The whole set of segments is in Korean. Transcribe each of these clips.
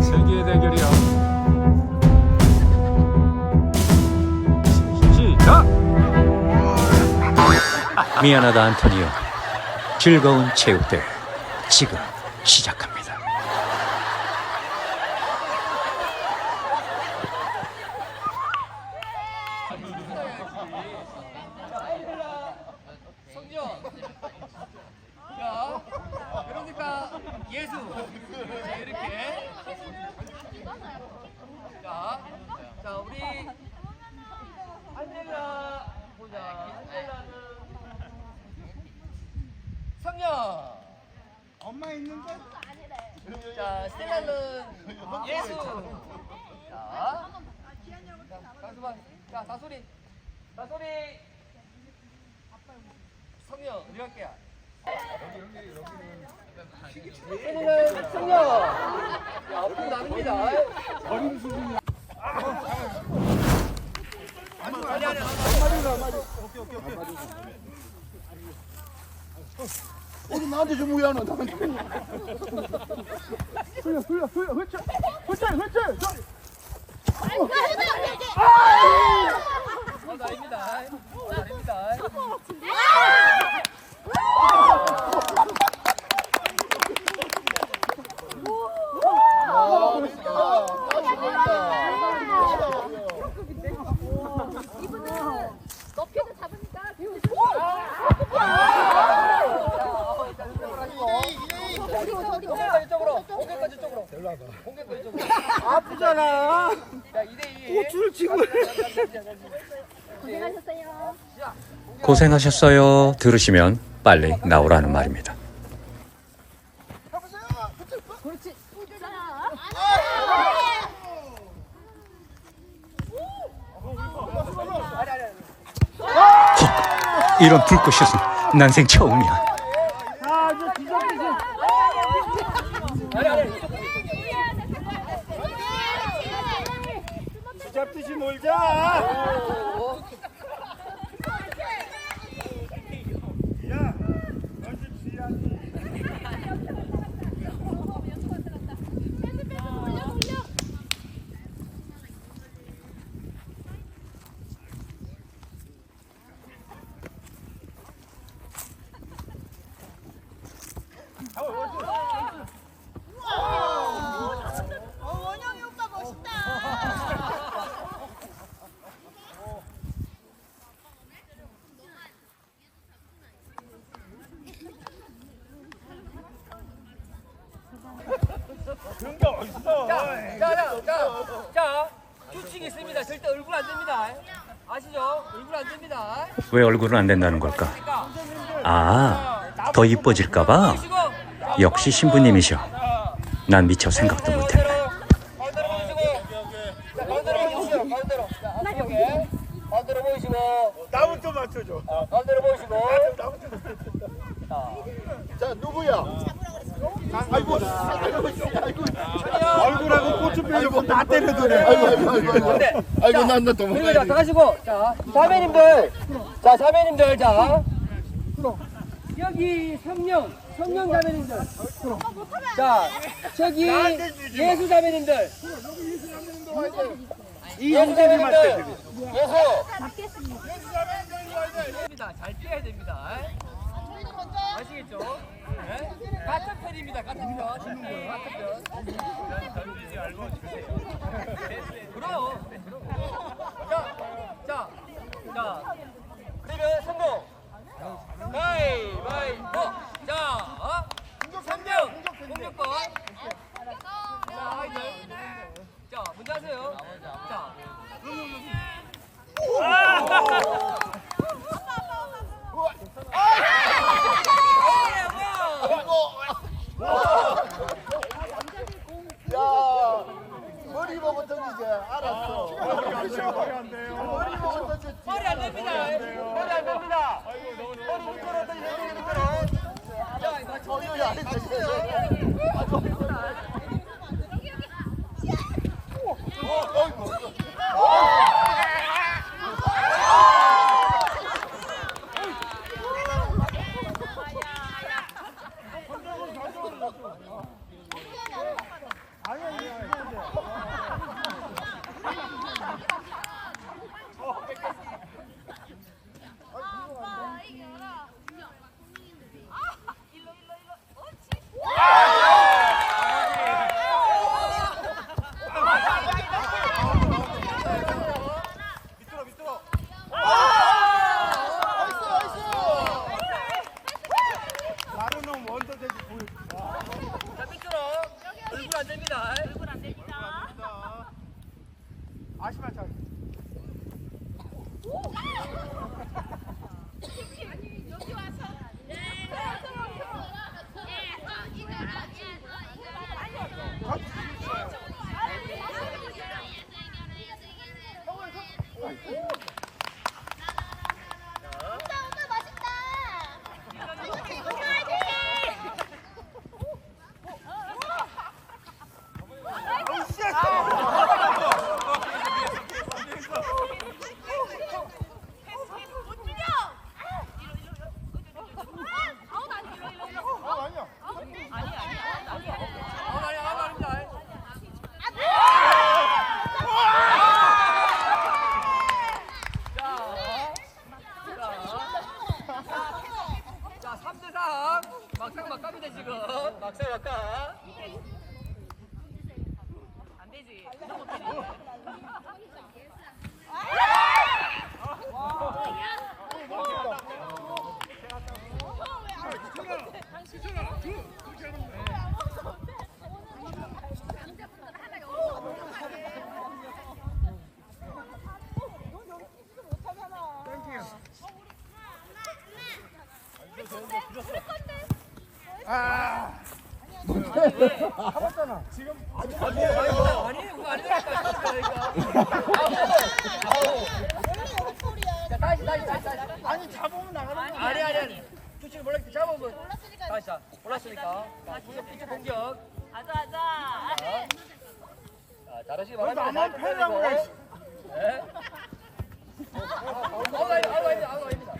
세계의 대결이야. 시- 시작. 미안하다 안토니오. 즐거운 체육대회 지금 시작합니다. 성지영. 자, 그러니까 예수. 자, 이렇게. 자, 자 우리 안젤라 보자. 안젤라는 성령. 엄마 있는데? 자, 스텔라는 예수. 자, 자, 가수만. 자, 다소리. 다소리. 성령, 우리 할게요. 성령, 성령. 자, 앞으로 나눕니다. 어린 수준이야. 아니, 아니, 아니. 우리 나한테 좀 우야노. 흘려 흘려 흘려 흘쳐 흘쳐 흘쳐 저- 어, 나입니다. 나입니다. 높이도 잡으니까 배우고 공격까지 이쪽으로. 공격까지 이쪽으로. 공격까지 이쪽으로. 아프잖아 자, 2대2. 고추를 치고 고생하셨어요. 고생하셨어요. 들으시면 빨리 나오라는 말입니다. 자. 이런 불꽃슛은 난생 처음이야. 아저 뒤적뒤적 아니, 아니. 잡듯이 놀자 야 너좀 쉬야지 원영이 오빠 멋있다. 그런 게 어딨어 자, 자, 자, 자, 규칙이 있습니다. 절대 얼굴 안 됩니다. 아시죠? 얼굴 안 됩니다. 왜 얼굴은 안 된다는 걸까? 아, 더 이뻐질까봐? 역시 신부님이셔. 난 미처 생각도 못했네. 자 누구야 아이고 아이고 아이고 얼굴하고 고추 빼려고 다 때려드네 아이고 아이고 아이고 아이고 아이고 난나 그리고 자, 도망가야 다 가시고, 자, 자매님들, 자, 자매님들, 자. 여기 성령, 성령 자매님들. 자, 저기 예수 자매님들. 이 예수 자매님들. 예수. 됩니다. 잘 뛰어야 됩니다. 아시겠죠? 네? 같은 편입니다. 같은 편. 같은 편. 던지지. 그럼. 자, 자, 자. 그러면 성공. 가위바위보. 자, 어? 3명 공격권. 자, 아이들. 자, 먼저 하세요. 자. 야 머리 보고 던지지 알았어 머리 안 됩니다. 머리 안 됩니다. 머리 밑으로 던지세요. 밑으로. 자, 이거 어이 안 했어 아니 이거 아니라니까. 자 다시 다시 다시 다시. 아니 잡으면 나가는 아니 아니 아니. 규칙을 몰랐기 잡으면 다시 자 공격 규칙 공격. 가자 가자. 자 잘하시기 거. 바랍니다. 나만 패라고 그래. 네. 아우 아닙니다 아우 아닙니다 아우 아닙니다.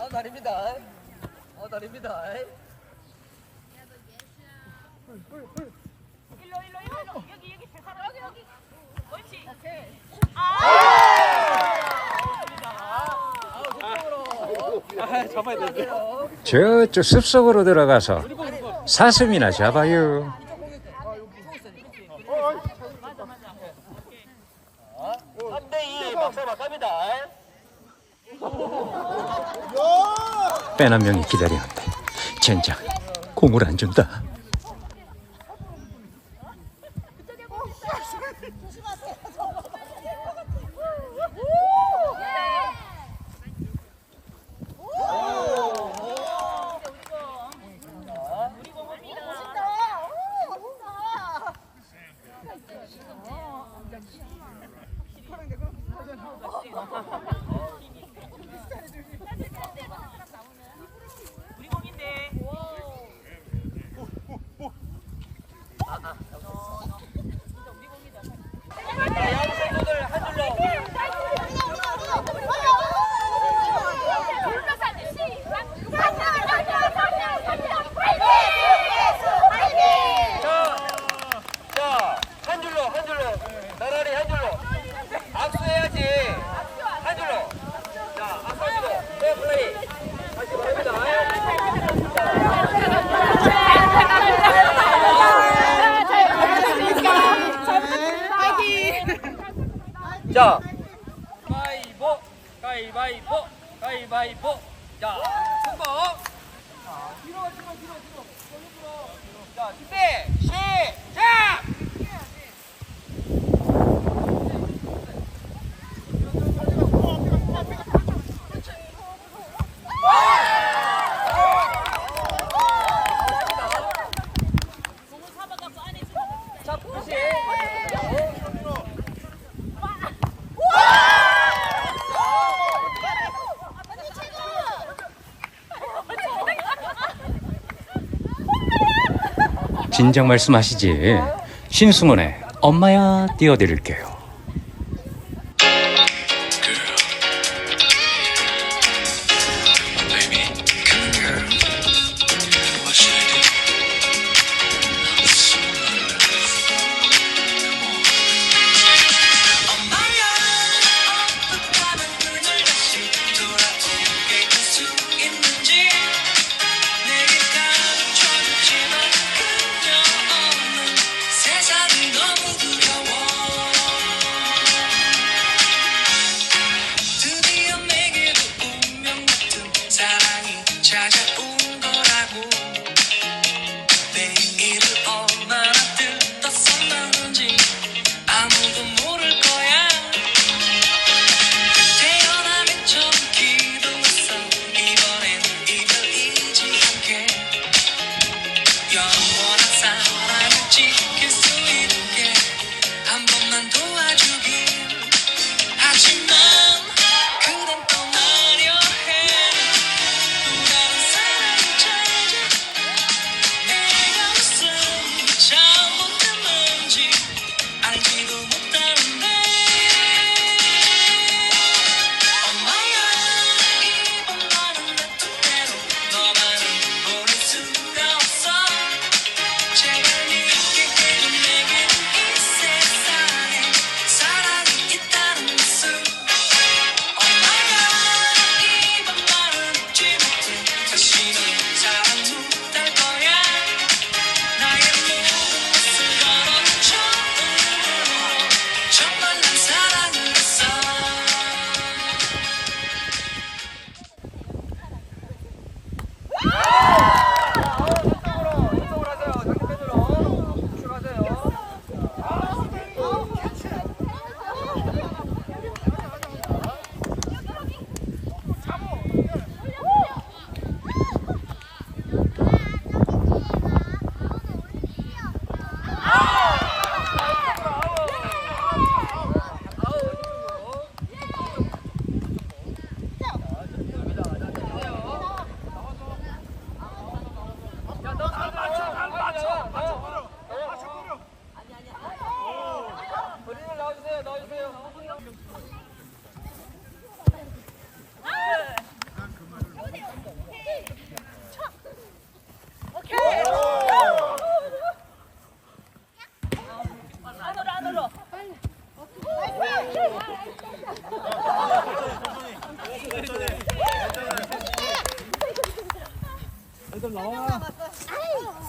아우 다릅니다. 아우 다릅니다. 일로 일로 일로 여기 여기 대사로 여기 여기. 옳지. 아우 저쪽으로. 저쪽 숲속으로 들어가서 사슴이나 잡아요. 삼대2 막상 막합니다. 뺀 한 명이 기다리는데 젠장 공을 안 준다. 우리 공인데. 자, 양 선수들 한 줄로. 자, 자, 한 줄로, 한 줄로. 나란히 한 줄로. 악수해야지. 한 줄로. 자, 악수하시고. 네, 플레이. 다시 바랍니다. 자, 가위보, 가위바위보, 가위바위보. 자, 승부. 자, 뒤로 가, 뒤로, 뒤로, 뒤로. 뒤로. 자, 준비, 시작! 자, 다시. 진작 말씀하시지. 신승원의 엄마야 띄워드릴게요.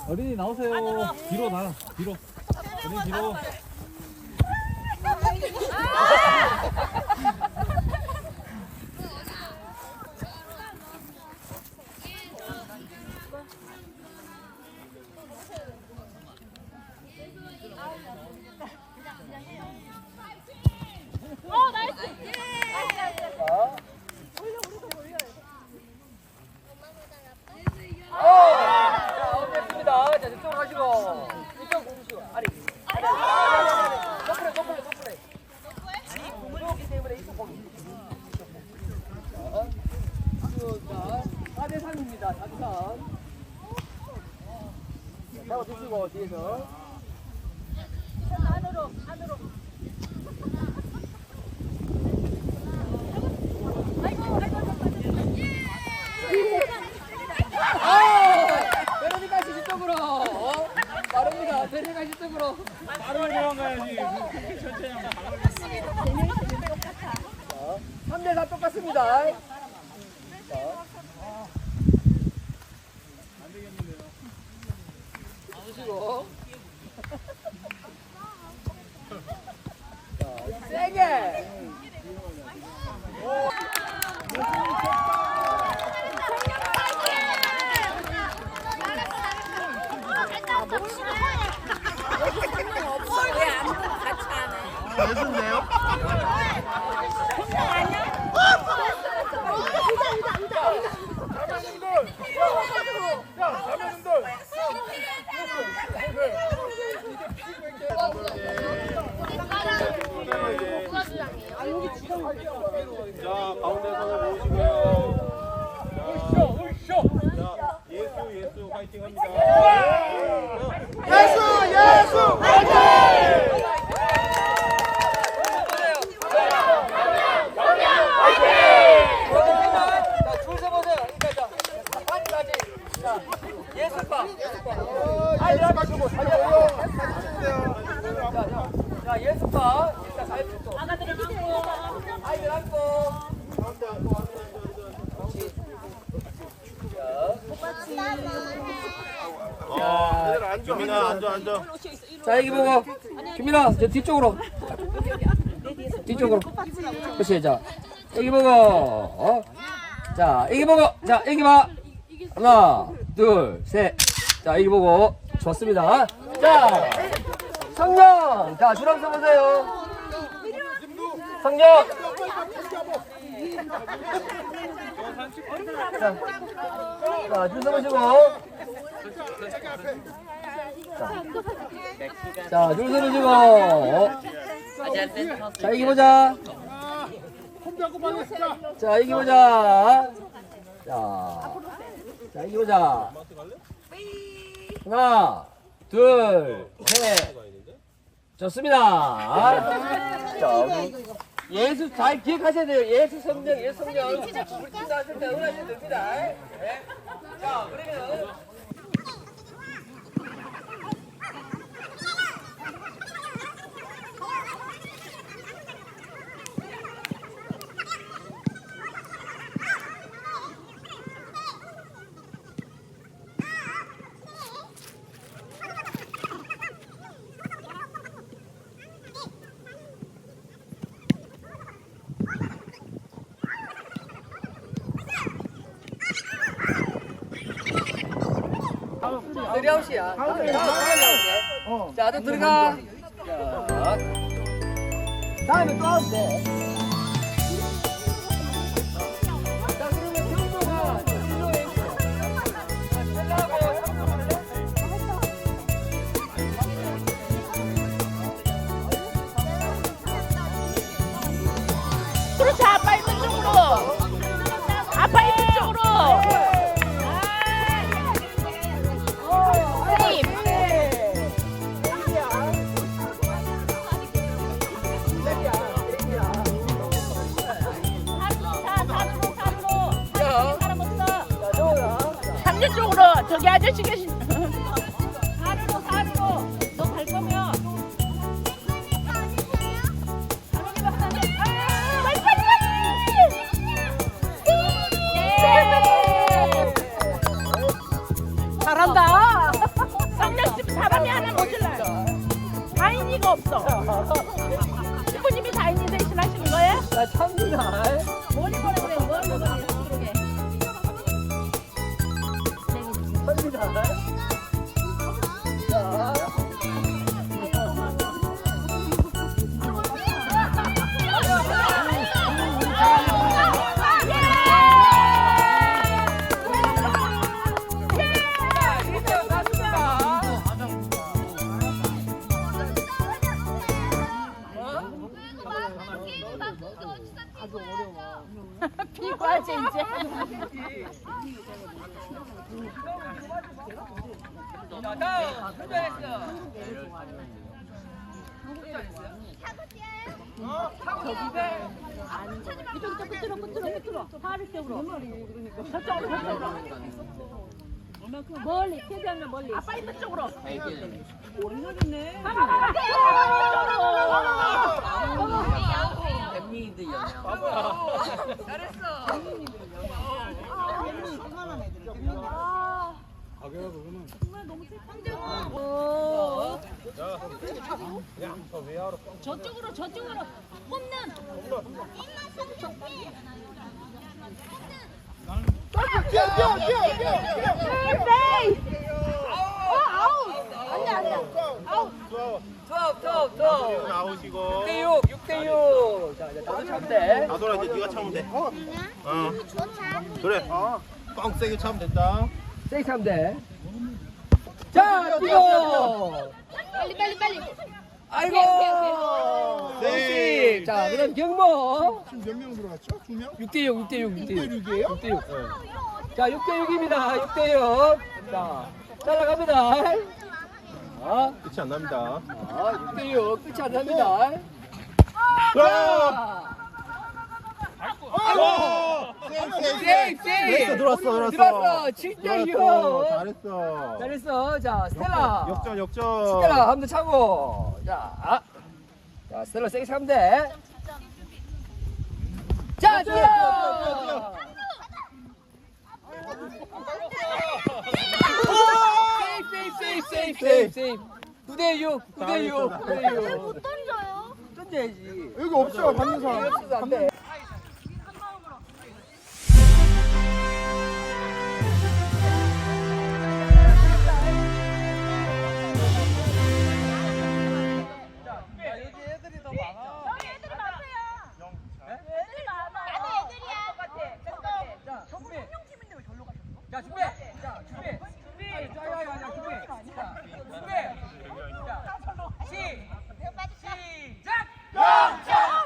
어린이 나오세요. 뒤로 나. 뒤로. 어린이 뒤로. 어 나이스 자, 어쨌습니다. 자, 이쪽으로 가시고. 이쪽 공시고. 아니. 아니, 아니, 아니, 아니, 아니. 거꾸로, 거꾸로, 거꾸로. 무거웠기 때문에 이쪽 공시. 자, 쭉, 자, 4대 3입니다. 4대 3. 잡아 주시고, 뒤에서. 안으로 안으로 아이고 아이고 아! 베로니카 씨 이쪽으로. 어? 빠릅니다. 베로니카 씨 이쪽으로. 바로 도망가야지. 천천히 하면 바로 3대 4 똑같습니다. 자. 주시고. 자, 세게. 자 가운데 손을 모으시고요. 자 예수 예수 화이팅합니다. 예수 예수 자, 줄 서보세요. 그러니까 자, 자, 반까지. 자, 예술파. 예술파. 아이들 가지고 살려요. 자, 자, 자, 예술파. 일단 살펴 또. 아가들이 주세요 아이들 앉고. 그렇지. 자, 규민아 앉아 앉아. 자 여기 보고 김민아 저 뒤쪽으로. 뒤쪽으로. 그렇지 자. 여기 보고 어? 자 여기 보고 자 여기 봐. 하나 둘셋자 여기 보고. 좋습니다. 자 성령 자 주람 서보세요. 성령 자줄 서보시고. 자, 줄 서주시고. 자, 이기 보자. 자, 이기 보자. 자, 자, 이기 보자. 하나, 둘, 셋. 좋습니다. 자, 예수 잘 기억하셔야 돼요. 예수 성령, 예수 성령. 우리 친구 하실 때 응하시면 됩니다. 네. 자, 그러면. 느려우시야. 자, 또 들어가. 자. 다음에 또 하면 돼. 저기 끝으로 팔을 쪽으로 저쪽으로 저쪽으로. 멀리 최대한 멀리. 아 빨리 그쪽으로. 저쪽으로 저쪽으로. 홈런 뛰어 뛰어 뛰어 뛰어 안돼 안돼 투업, 투업, 투업. 나오시고 6대6, 6대6. 자, 이제 나도 잡대. 나도라 이제 네가 차면 돼. 어. 그래. 꽝 세게 차면 된다. 세게 돼. 자, 뛰어. 빨리 빨리 빨리 아이고. 네. 자, 그다음 경모. 지금 몇 명 들어갔죠? 두 명? 6대 6, 6대 6, 6대6. 6이에요? 6대 6. 자, 6대 6입니다. 6대 6. 자, 따라갑니다. 자, 끝이 안 납니다. 자, 6대 6. 끝이 안 납니다. 와! 아이고. 세이프, 세이프. 됐어, 들어왔어, 들어왔어. 들어왔어. 7대6. 들어왔어. 잘했어. 잘했어. 자, 스텔라. 역전, 역전. 스텔라 한번 차고. 자, 아. 자, 스텔라 세게 차면 돼. 자, 뛰어. 세이프, 세이프, 세이프, 세이프, 세이프. 9대6, 9대6, 9대6. 던져요 던져야지. 여기 없어 받는 사람 없어도 안 돼. 자 준비. 자 준비. 준비. 자야야야 준비. 자 준비. 자 시작. 시작 영점